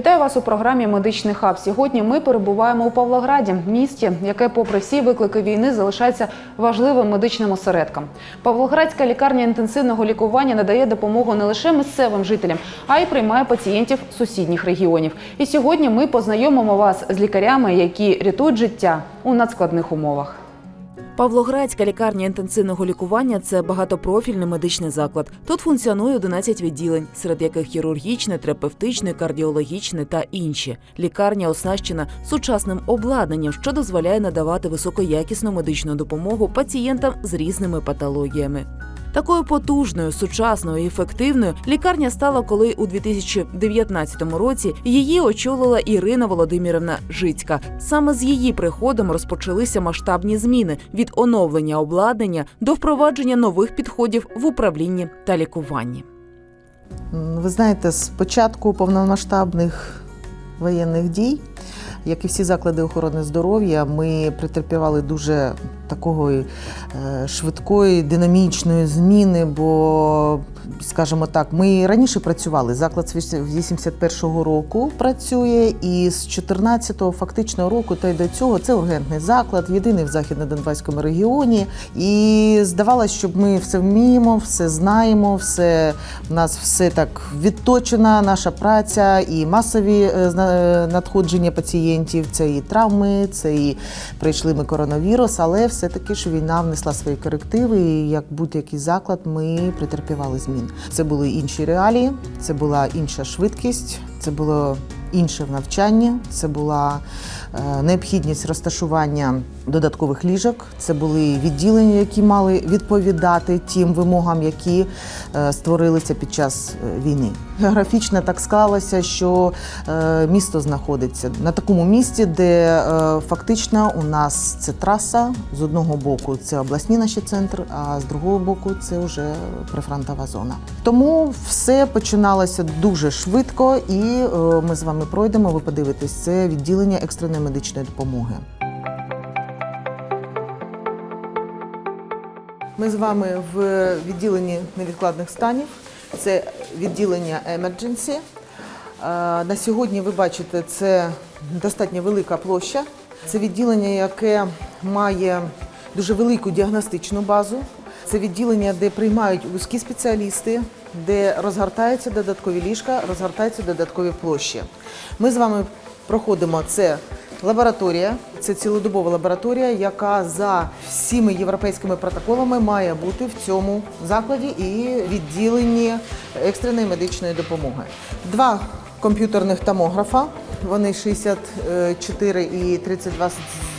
Вітаю вас у програмі Медичний хаб. Сьогодні ми перебуваємо у Павлограді, місті, яке, попри всі виклики війни, залишається важливим медичним осередком. Павлоградська лікарня інтенсивного лікування надає допомогу не лише місцевим жителям, а й приймає пацієнтів сусідніх регіонів. І сьогодні ми познайомимо вас з лікарями, які рятують життя у надскладних умовах. Павлоградська лікарня інтенсивного лікування це багатопрофільний медичний заклад. Тут функціонує 11 відділень, серед яких хірургічне, терапевтичне, кардіологічне та інші. Лікарня оснащена сучасним обладнанням, що дозволяє надавати високоякісну медичну допомогу пацієнтам з різними патологіями. Такою потужною, сучасною і ефективною лікарня стала, коли у 2019 році її очолила Ірина Володимирівна Жицька. Саме з її приходом розпочалися масштабні зміни від оновлення обладнання до впровадження нових підходів в управлінні та лікуванні. Ви знаєте, з початку повномасштабних воєнних дій, як і всі заклади охорони здоров'я, ми претерпівали дуже такої е, швидкої, динамічної зміни, бо, скажімо так, ми раніше працювали. Заклад з 81-го року працює, і з 14-го фактично року та й до цього це ургентний заклад, єдиний в західно-донбаському регіоні. І здавалося, що ми все вміємо, все знаємо, все в нас все так відточена наша праця, і масові е, е, надходження пацієнтів, це і травми, це і прийшли ми коронавірус, але все-таки ж війна внесла свої корективи. І як будь-який заклад, ми претерпівали змін. Це були інші реалії, це була інша швидкість, це було інше в навчанні, це була необхідність розташування додаткових ліжок. Це були відділення, які мали відповідати тим вимогам, які е, створилися під час е, війни. Географічно так склалося, що е, місто знаходиться на такому місці, де е, фактично у нас це траса. З одного боку це обласні наші центри, а з другого боку це вже прифронтова зона. Тому все починалося дуже швидко, і е, ми з вами пройдемо. Ви подивитесь, це відділення екстреної медичної допомоги. Ми з вами в відділенні невідкладних станів. Це відділення Emergency. Е, На сьогодні ви бачите, це достатньо велика площа. Це відділення, яке має дуже велику діагностичну базу. Це відділення, де приймають вузькі спеціалісти, де розгортаються додаткові ліжка, розгортаються додаткові площі. Ми з вами проходимо це Лабораторія це цілодобова лабораторія, яка за всіми європейськими протоколами має бути в цьому закладі і відділенні екстреної медичної допомоги. Два комп'ютерних томографа. Вони 64 і 32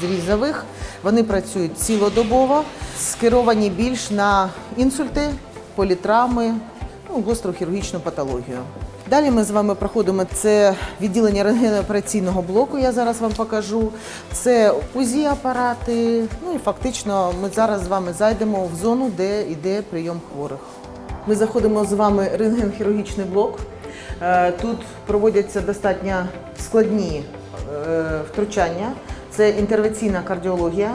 зрізових. Вони працюють цілодобово, скеровані більш на інсульти, політравми, ну, гостру хірургічну патологію. Далі ми з вами проходимо це відділення рентгеноопераційного блоку. Я зараз вам покажу. Це УЗІ апарати. Ну і фактично ми зараз з вами зайдемо в зону, де йде прийом хворих. Ми заходимо з вами в рентгенхірургічний блок. Е, Тут проводяться достатньо складні е, втручання. Це інтервенційна кардіологія,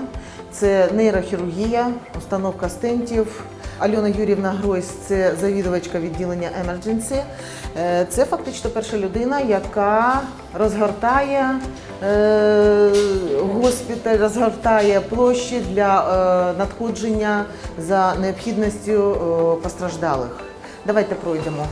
це нейрохірургія, установка стентів. Альона Юрівна Гройс це завідувачка відділення Emergency. Е, Це фактично перша людина, яка розгортає е, госпіталь, розгортає площі для е, надходження за необхідністю постраждалих. Давайте пройдемо.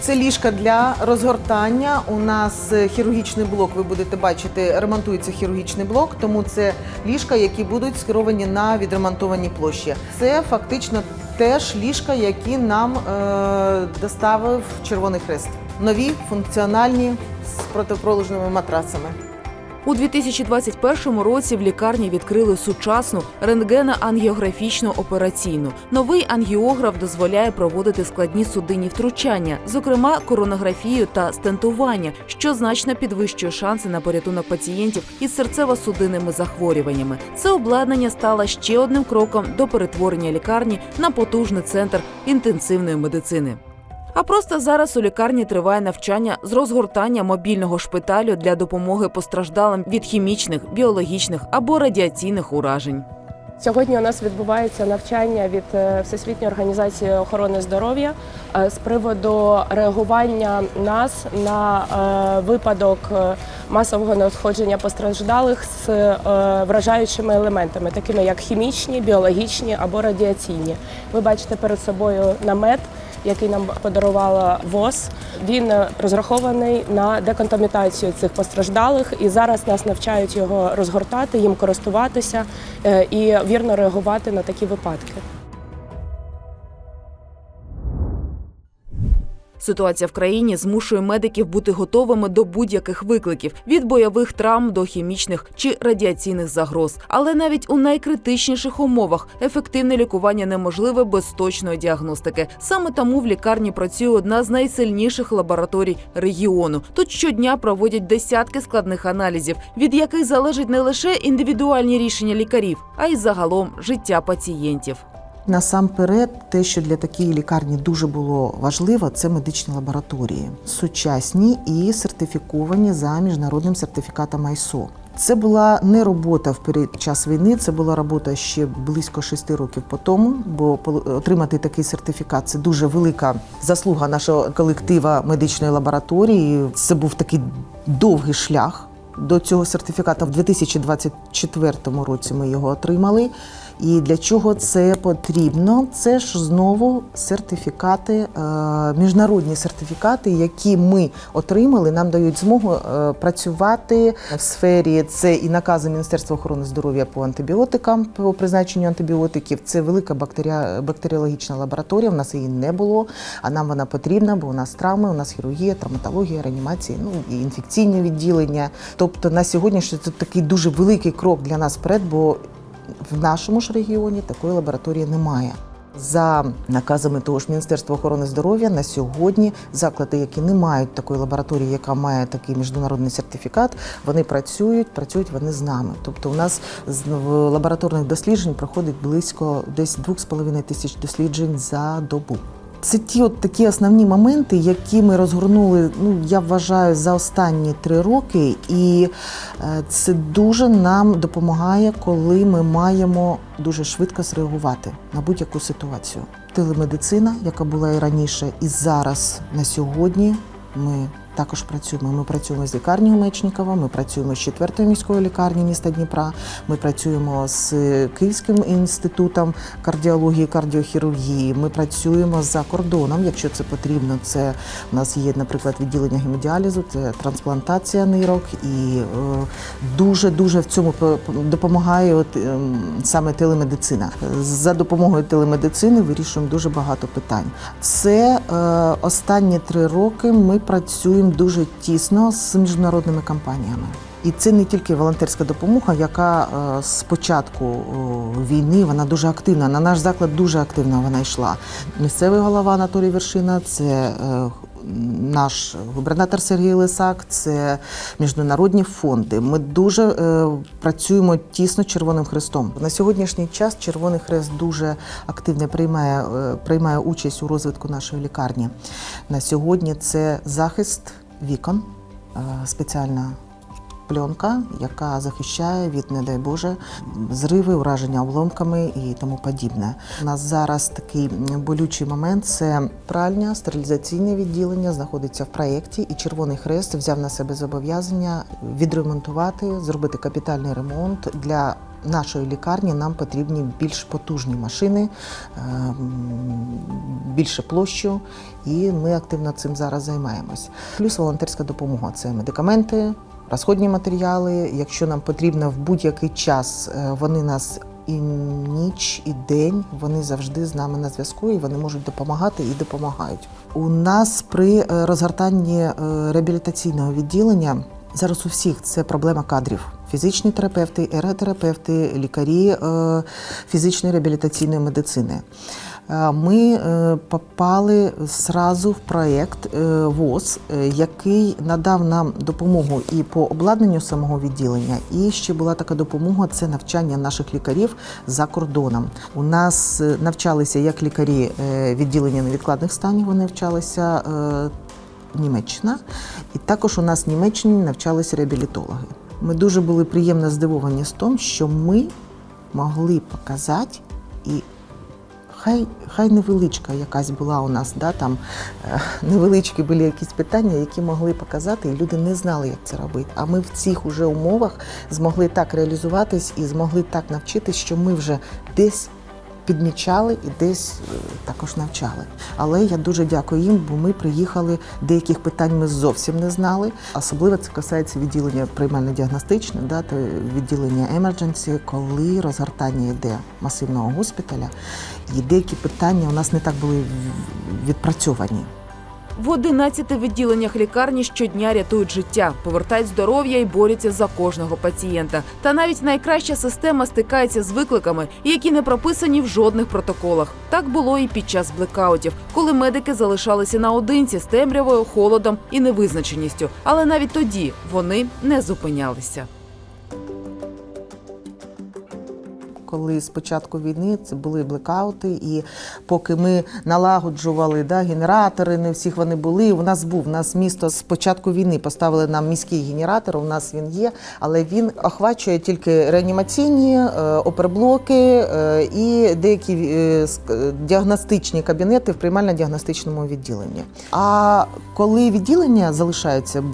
Це ліжка для розгортання. У нас е, хірургічний блок, ви будете бачити, ремонтується хірургічний блок, тому це ліжка, які будуть скеровані на відремонтовані площі. Це фактично теж ліжка, які нам е, доставив Червоний Хрест. Нові функціональні з протипролежними матрасами. У 2021 році в лікарні відкрили сучасну рентгено-ангіографічну операційну. Новий ангіограф дозволяє проводити складні судинні втручання, зокрема коронографію та стентування, що значно підвищує шанси на порятунок пацієнтів із серцево-судинними захворюваннями. Це обладнання стало ще одним кроком до перетворення лікарні на потужний центр інтенсивної медицини. А просто зараз у лікарні триває навчання з розгортання мобільного шпиталю для допомоги постраждалим від хімічних, біологічних або радіаційних уражень. Сьогодні у нас відбувається навчання від е, Всесвітньої організації охорони здоров'я е, з приводу реагування нас на е, випадок масового надходження постраждалих з вражаючими елементами, такими як хімічні, біологічні або радіаційні. Ви бачите перед собою намет. Який нам подарувала ВОЗ, він е, розрахований на деконтамінацію цих постраждалих, і зараз нас навчають його розгортати, їм користуватися е, і вірно реагувати на такі випадки. Ситуація в країні змушує медиків бути готовими до будь-яких викликів від бойових травм до хімічних чи радіаційних загроз. Але навіть у найкритичніших умовах ефективне лікування неможливе без точної діагностики. Саме тому в лікарні працює одна з найсильніших лабораторій регіону. Тут щодня проводять десятки складних аналізів, від яких залежать не лише індивідуальні рішення лікарів, а й загалом життя пацієнтів. Насамперед, те, що для такої лікарні дуже було важливо, це медичні лабораторії, сучасні і сертифіковані за міжнародним сертифікатом ISO. Це була не робота в період час війни, це була робота ще близько шести років по тому, бо отримати такий сертифікат це дуже велика заслуга нашого колектива медичної лабораторії. Це був такий довгий шлях. До цього сертифіката в 2024 році ми його отримали. І для чого це потрібно? Це ж знову сертифікати, е, міжнародні сертифікати, які ми отримали, нам дають змогу е, працювати в сфері. Це і накази Міністерства охорони здоров'я по антибіотикам, по призначенню антибіотиків. Це велика бактеріологічна лабораторія. У нас її не було, а нам вона потрібна, бо у нас травми, у нас хірургія, травматологія, реанімація, ну і інфекційні відділення. Тобто на сьогоднішній це такий дуже великий крок для нас вперед, бо в нашому ж регіоні такої лабораторії немає. За наказами того ж Міністерства охорони здоров'я на сьогодні заклади, які не мають такої лабораторії, яка має такий міжнародний сертифікат, вони працюють, працюють вони з нами. Тобто, у нас з лабораторних досліджень проходить близько десь 2,5 тисяч досліджень за добу. Це ті от такі основні моменти, які ми розгорнули, ну я вважаю, за останні три роки, і е, це дуже нам допомагає, коли ми маємо дуже швидко зреагувати на будь-яку ситуацію. Телемедицина, яка була і раніше, і зараз на сьогодні ми також працюємо. Ми працюємо з лікарнею Мечникова, ми працюємо з четвертою міською лікарні міста Дніпра. Ми працюємо з Київським інститутом кардіології і кардіохірургії. Ми працюємо за кордоном, якщо це потрібно. Це у нас є, наприклад, відділення гемодіалізу, це трансплантація нирок, і дуже дуже в цьому по- по- допомагає от, ем, саме телемедицина. За допомогою телемедицини вирішуємо дуже багато питань. Це е, останні три роки ми працюємо дуже тісно з міжнародними компаніями. І це не тільки волонтерська допомога, яка е, з початку війни вона дуже активна. На наш заклад дуже активно вона йшла. Місцевий голова Анатолій Вершина, це е, наш губернатор Сергій Лисак, це міжнародні фонди. Ми дуже е, працюємо тісно Червоним Хрестом. На сьогоднішній час Червоний Хрест дуже активно приймає, е, приймає участь у розвитку нашої лікарні. На сьогодні це захист вікон, е, спеціальна пленка, яка захищає від, не дай Боже, зриви, ураження обломками і тому подібне. У нас зараз такий болючий момент це пральня, стерилізаційне відділення знаходиться в проєкті, і Червоний Хрест взяв на себе зобов'язання відремонтувати, зробити капітальний ремонт для. Нашої лікарні нам потрібні більш потужні машини, ем, більше площу, і ми активно цим зараз займаємось. Плюс волонтерська допомога це медикаменти, розходні матеріали. Якщо нам потрібно в будь-який час, е, вони нас і ніч, і день вони завжди з нами на зв'язку, і вони можуть допомагати і допомагають. У нас при е, розгортанні е, реабілітаційного відділення зараз у всіх це проблема кадрів. Фізичні терапевти, ерготерапевти, лікарі фізичної реабілітаційної медицини. Е, Ми е, попали зразу в проєкт е, ВОЗ, який надав нам допомогу і по обладнанню самого відділення, і ще була така допомога це навчання наших лікарів за кордоном. У нас навчалися як лікарі відділення невідкладних станів, вони навчалися. Німеччина, і також у нас в Німеччині навчалися реабілітологи. Ми дуже були приємно здивовані з тим, що ми могли показати і хай, хай невеличка якась була у нас, да, там е, невеличкі були якісь питання, які могли показати, і люди не знали, як це робити. А ми в цих уже умовах змогли так реалізуватись і змогли так навчитись, що ми вже десь підмічали і десь е, також навчали. Але я дуже дякую їм, бо ми приїхали, деяких питань ми зовсім не знали. Особливо це касається відділення приймально-діагностичне, да, та відділення емердженсі, коли розгортання йде масивного госпіталя, і деякі питання у нас не так були відпрацьовані. В 11 відділеннях лікарні щодня рятують життя, повертають здоров'я і борються за кожного пацієнта. Та навіть найкраща система стикається з викликами, які не прописані в жодних протоколах. Так було і під час блекаутів, коли медики залишалися наодинці з темрявою, холодом і невизначеністю. Але навіть тоді вони не зупинялися. Коли з початку війни це були блекаути, і поки ми налагоджували да, генератори, не всіх вони були. У нас був у нас місто з початку війни поставили нам міський генератор. У нас він є, але він охвачує тільки реанімаційні е, оперблоки е, і деякі е, діагностичні кабінети в приймально-діагностичному відділенні. А коли відділення залишаються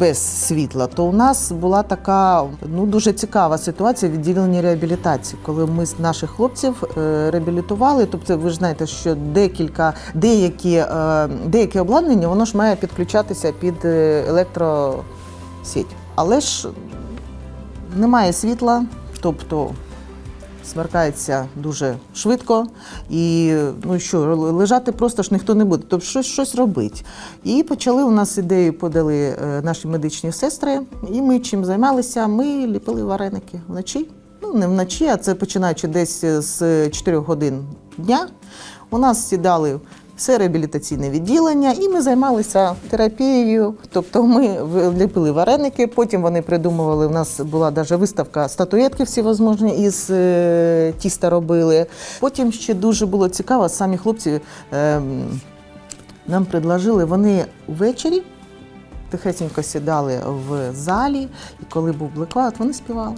без світла, то у нас була така ну дуже цікава ситуація в відділенні реабілітації, коли ми з наших хлопців е, реабілітували. Тобто, ви ж знаєте, що декілька деякі, е, деяке обладнання воно ж має підключатися під е, електросеть. Але ж немає світла, тобто смеркається дуже швидко, і ну що, лежати просто ж ніхто не буде, тобто щось, щось робить. І почали у нас ідею подали наші медичні сестри, і ми чим займалися? Ми ліпили вареники вночі. Ну, не вночі, а це починаючи десь з 4 годин дня. У нас сідали все реабілітаційне відділення, і ми займалися терапією. Тобто ми ліпили вареники, потім вони придумували. У нас була навіть виставка статуетки всівозможні із е, тіста робили. Потім ще дуже було цікаво, самі хлопці ем, нам предложили, вони ввечері тихесенько сідали в залі, і коли був блекаут, вони співали.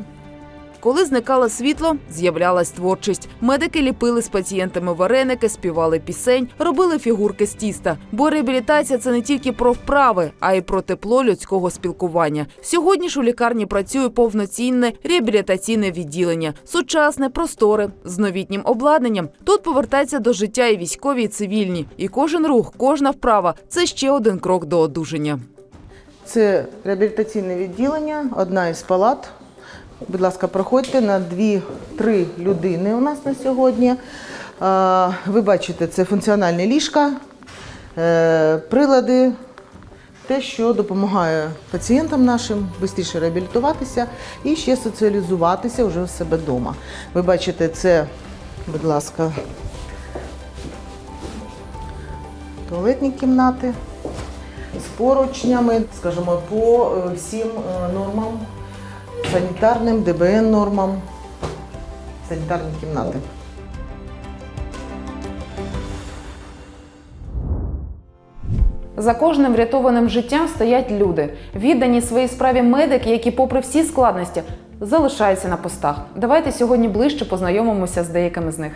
Коли зникало світло, з'являлась творчість. Медики ліпили з пацієнтами вареники, співали пісень, робили фігурки з тіста. Бо реабілітація це не тільки про вправи, а й про тепло людського спілкування. Сьогодні ж у лікарні працює повноцінне реабілітаційне відділення, сучасне, просторе, з новітнім обладнанням. Тут повертаються до життя і військові, і цивільні. І кожен рух, кожна вправа це ще один крок до одужання. Це реабілітаційне відділення, одна із палат. Будь ласка, проходьте на дві-три людини у нас на сьогодні. Ви бачите, це функціональні ліжка, е, прилади, те, що допомагає пацієнтам нашим швидше реабілітуватися і ще соціалізуватися вже в себе вдома. Ви бачите, це, будь ласка, туалетні кімнати з поручнями, скажімо, по е, всім е, нормам, санітарним, ДБН нормам, санітарні кімнати. За кожним врятованим життям стоять люди, віддані своїй справі медики, які, попри всі складності, залишаються на постах. Давайте сьогодні ближче познайомимося з деякими з них.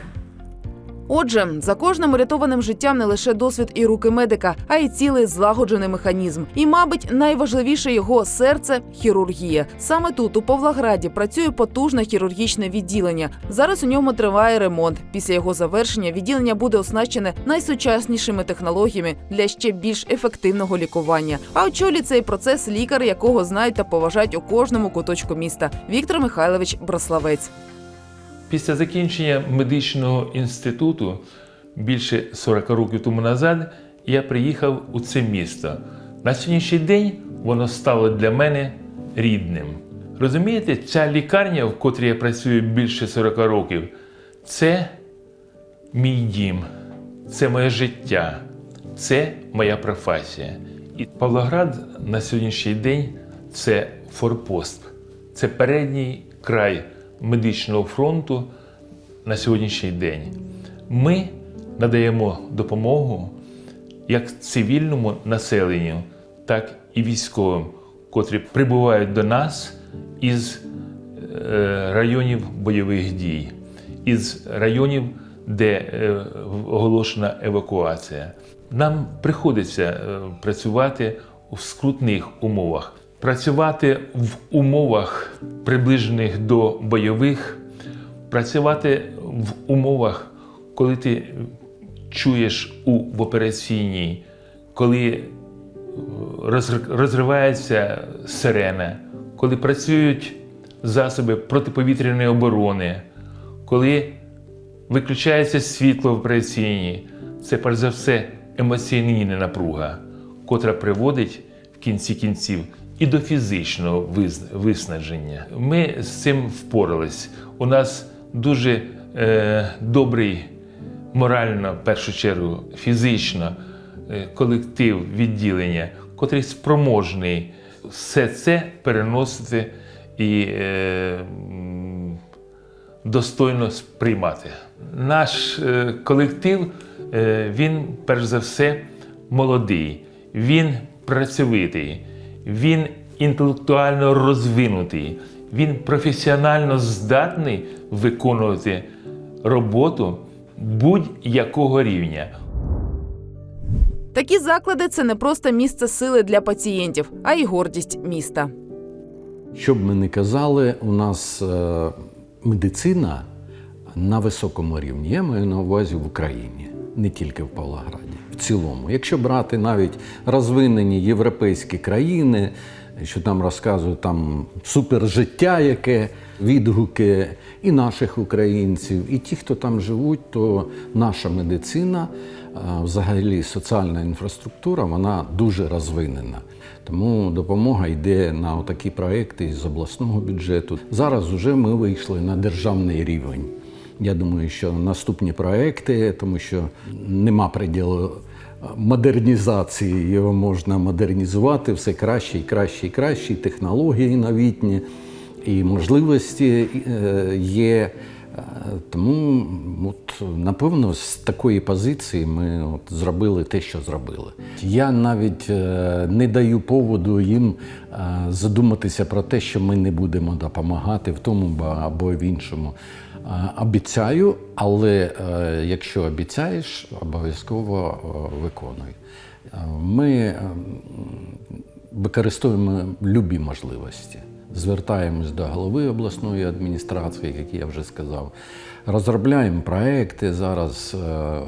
Отже, за кожним урятованим життям не лише досвід і руки медика, а й цілий злагоджений механізм. І, мабуть, найважливіше його серце хірургія. Саме тут, у Павлограді, працює потужне хірургічне відділення. Зараз у ньому триває ремонт. Після його завершення відділення буде оснащене найсучаснішими технологіями для ще більш ефективного лікування. А очолює цей процес лікар, якого знають та поважають у кожному куточку міста. Віктор Михайлович Брославець. Після закінчення медичного інституту більше 40 років тому назад я приїхав у це місто. На сьогоднішній день воно стало для мене рідним. Розумієте, ця лікарня, в котрій я працюю більше 40 років, це мій дім, це моє життя, це моя професія. І Павлоград на сьогоднішній день це форпост, це передній край медичного фронту на сьогоднішній день. Ми надаємо допомогу як цивільному населенню, так і військовим, котрі прибувають до нас із е, районів бойових дій, із районів, де е, оголошена евакуація. Нам приходиться е, працювати в скрутних умовах. Працювати в умовах, приближених до бойових, працювати в умовах, коли ти чуєш у в операційній, коли розривається сирена, коли працюють засоби протиповітряної оборони, коли виключається світло в операційній, це перш за все емоційна напруга, котра приводить в кінці кінців і до фізичного виснаження. Ми з цим впорались. У нас дуже е, добрий морально, в першу чергу, фізично е, колектив відділення, котрий спроможний все це переносити і е, достойно сприймати. Наш е, колектив, е, він перш за все молодий, він працьовитий, він інтелектуально розвинутий, він професіонально здатний виконувати роботу будь-якого рівня. Такі заклади це не просто місце сили для пацієнтів, а й гордість міста. Що б ми не казали, у нас е, медицина на високому рівні. Я маю на увазі в Україні, не тільки в Павлограді. В цілому, якщо брати навіть розвинені європейські країни, що там розказують там супержиття, яке відгуки і наших українців, і ті, хто там живуть, то наша медицина, е, взагалі соціальна інфраструктура, вона дуже розвинена. Тому допомога йде на такі проекти з обласного бюджету. Зараз вже ми вийшли на державний рівень. Я думаю, що наступні проекти, тому що нема приділу модернізації, його можна модернізувати все краще і краще і краще, і технології новітні, і можливості е, є. Тому, от, напевно, з такої позиції ми от, зробили те, що зробили. Я навіть е, не даю поводу їм е, задуматися про те, що ми не будемо допомагати в тому або в іншому. Е, Обіцяю, але якщо обіцяєш, обов'язково виконуй. Ми е, використовуємо любі можливості. Звертаємось до голови обласної адміністрації, як я вже сказав. Розробляємо проекти зараз, е,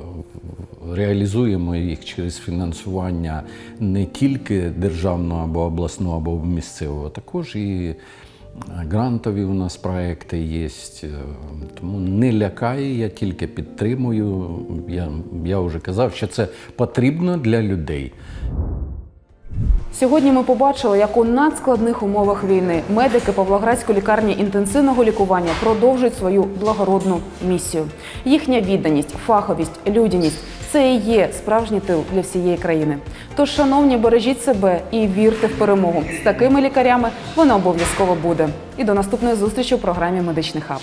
реалізуємо їх через фінансування не тільки державного або обласного, або місцевого, також і грантові у нас проекти є. Е, Тому не лякає, я тільки підтримую. Я, я вже казав, що це потрібно для людей. Сьогодні ми побачили, як у надскладних умовах війни медики Павлоградської лікарні інтенсивного лікування продовжують свою благородну місію. Їхня відданість, фаховість, людяність це і є справжній тил для всієї країни. Тож, шановні, бережіть себе і вірте в перемогу. З такими лікарями вона обов'язково буде. І до наступної зустрічі у програмі Медичний хаб.